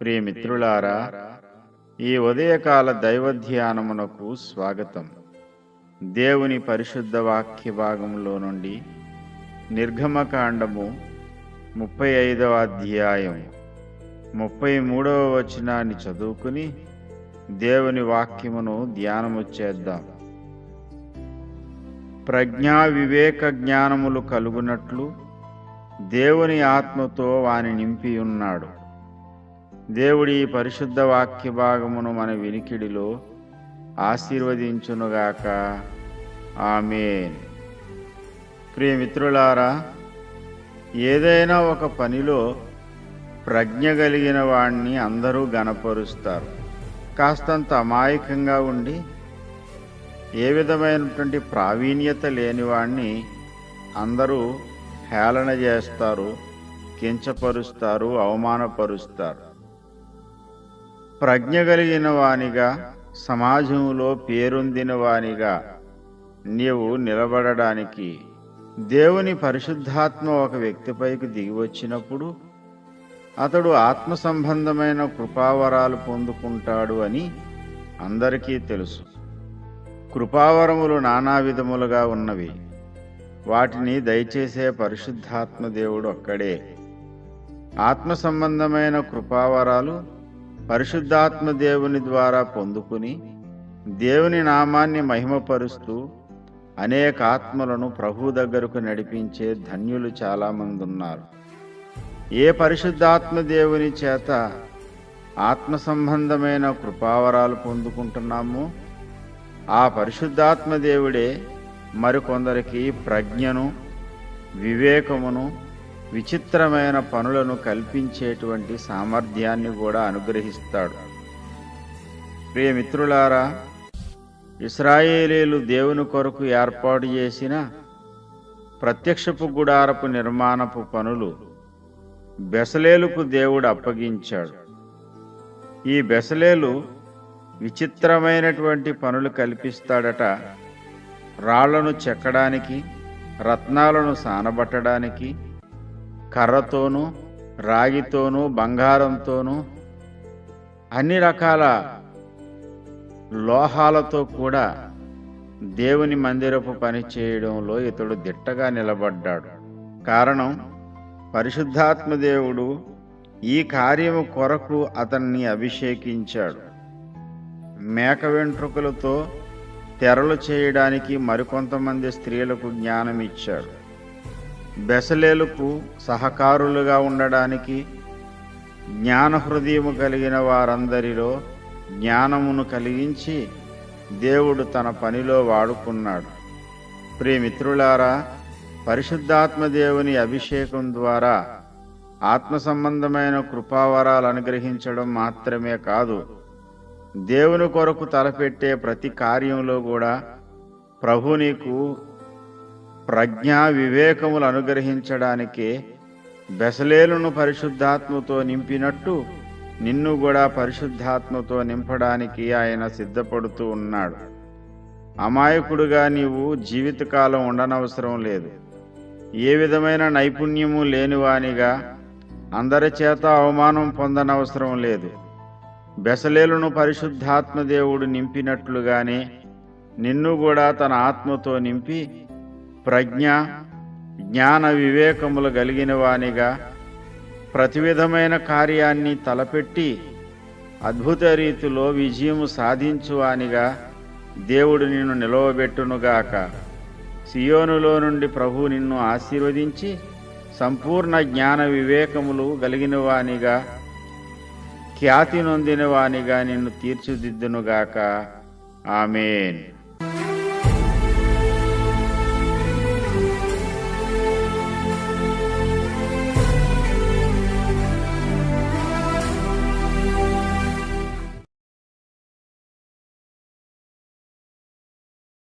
ప్రియమిత్రులారా ఈ ఉదయకాల దైవ ధ్యానమునకు స్వాగతం. దేవుని పరిశుద్ధ వాక్య భాగంలో నుండి నిర్గమకాండము ముప్పై ఐదవ అధ్యాయం ముప్పై మూడవ వచనాన్ని చదువుకుని దేవుని వాక్యమును ధ్యానము చేద్దాం. ప్రజ్ఞా వివేక జ్ఞానములు కలుగునట్లు దేవుని ఆత్మతో వాని నింపి ఉన్నాడు దేవుడి ఈ పరిశుద్ధ వాక్య భాగమును మన వినికిడిలో ఆశీర్వదించునుగాక. ఆమెన్. ప్రియమిత్రులారా ఏదైనా ఒక పనిలో ప్రజ్ఞ కలిగిన వాణ్ణి అందరూ గనపరుస్తారు కాస్తంత అమాయకంగా ఉండి ఏ విధమైనటువంటి ప్రావీణ్యత లేని వాణ్ణి అందరూ హేళన చేస్తారు కించపరుస్తారు అవమానపరుస్తారు. ప్రజ్ఞ కలిగిన వానిగా సమాజంలో పేరొందిన వానిగా నీవు నిలబడడానికి దేవుని పరిశుద్ధాత్మ ఒక వ్యక్తిపైకి దిగి వచ్చినప్పుడు అతడు ఆత్మ సంబంధమైన కృపావరాలు పొందుకుంటాడు అని అందరికీ తెలుసు. కృపావరములు నానా విధములుగా ఉన్నవి. వాటిని దయచేసే పరిశుద్ధాత్మ దేవుడు ఒక్కడే. ఆత్మ సంబంధమైన కృపావరాలు పరిశుద్ధాత్మ దేవుని ద్వారా పొందుకుని దేవుని నామాన్ని మహిమపరుస్తూ అనేక ఆత్మలను ప్రభు దగ్గరకు నడిపించే ధన్యులు చాలామంది ఉన్నారు ఏ పరిశుద్ధాత్మ దేవుని చేత ఆత్మ సంబంధమైన కృపావరాలు పొందుకుంటున్నామో ఆ పరిశుద్ధాత్మ దేవుడే మరికొందరికి ప్రజ్ఞను వివేకమును విచిత్రమైన పనులను కల్పించేటువంటి సామర్థ్యాన్ని కూడా అనుగ్రహిస్తాడు. ప్రియమిత్రులారా ఇస్రాయేలీలు దేవుని కొరకు ఏర్పాటు చేసిన ప్రత్యక్షపు గుడారపు నిర్మాణపు పనులు బెసలేలుకు దేవుడు అప్పగించాడు. ఈ బెసలేలు విచిత్రమైనటువంటి పనులు కల్పిస్తాడట. రాళ్ళను చెక్కడానికి రత్నాలను సానబట్టడానికి కర్రతోనూ రాగితోనూ బంగారంతోనూ అన్ని రకాల లోహాలతో కూడా దేవుని మందిరపు పని చేయడంలో ఇతడు దిట్టగా నిలబడ్డాడు. కారణం పరిశుద్ధాత్మదేవుడు ఈ కార్యము కొరకు అతన్ని అభిషేకించాడు. మేక వెంట్రుకలతో తెరలు చేయడానికి మరికొంతమంది స్త్రీలకు జ్ఞానం ఇచ్చాడు బెసలేలకు సహకారులుగా ఉండడానికి జ్ఞాన హృదయము కలిగిన వారందరిలో జ్ఞానమును కలిగించి దేవుడు తన పనిలో వాడుకున్నాడు. ప్రియమిత్రులారా పరిశుద్ధాత్మ దేవుని అభిషేకం ద్వారా ఆత్మ సంబంధమైన కృపావరాలు అనుగ్రహించడం మాత్రమే కాదు దేవుని కొరకు తలపెట్టే ప్రతి కార్యంలో కూడా ప్రభు నీకు ప్రజ్ఞా వివేకములు అనుగ్రహించడానికే బెసలేలును పరిశుద్ధాత్మతో నింపినట్టు నిన్ను కూడా పరిశుద్ధాత్మతో నింపడానికి ఆయన సిద్ధపడుతూ ఉన్నాడు. అమాయకుడుగా నీవు జీవితకాలం ఉండనవసరం లేదు. ఏ విధమైన నైపుణ్యము లేనివానిగా అందరి చేత అవమానం పొందనవసరం లేదు. బెసలేలును పరిశుద్ధాత్మ దేవుడు నింపినట్లుగానే నిన్ను కూడా తన ఆత్మతో నింపి ప్రజ్ఞ జ్ఞాన వివేకములు కలిగిన వానిగా ప్రతి విధమైన కార్యాన్ని తలపెట్టి అద్భుత రీతిలో విజయము సాధించువానిగా దేవుడు నిన్ను నిలవబెట్టునుగాక. సియోనులో నుండి ప్రభు నిన్ను ఆశీర్వదించి సంపూర్ణ జ్ఞాన వివేకములు కలిగిన వానిగా ఖ్యాతి నొందిన వానిగా నిన్ను తీర్చిదిద్దునుగాక. ఆమెన్.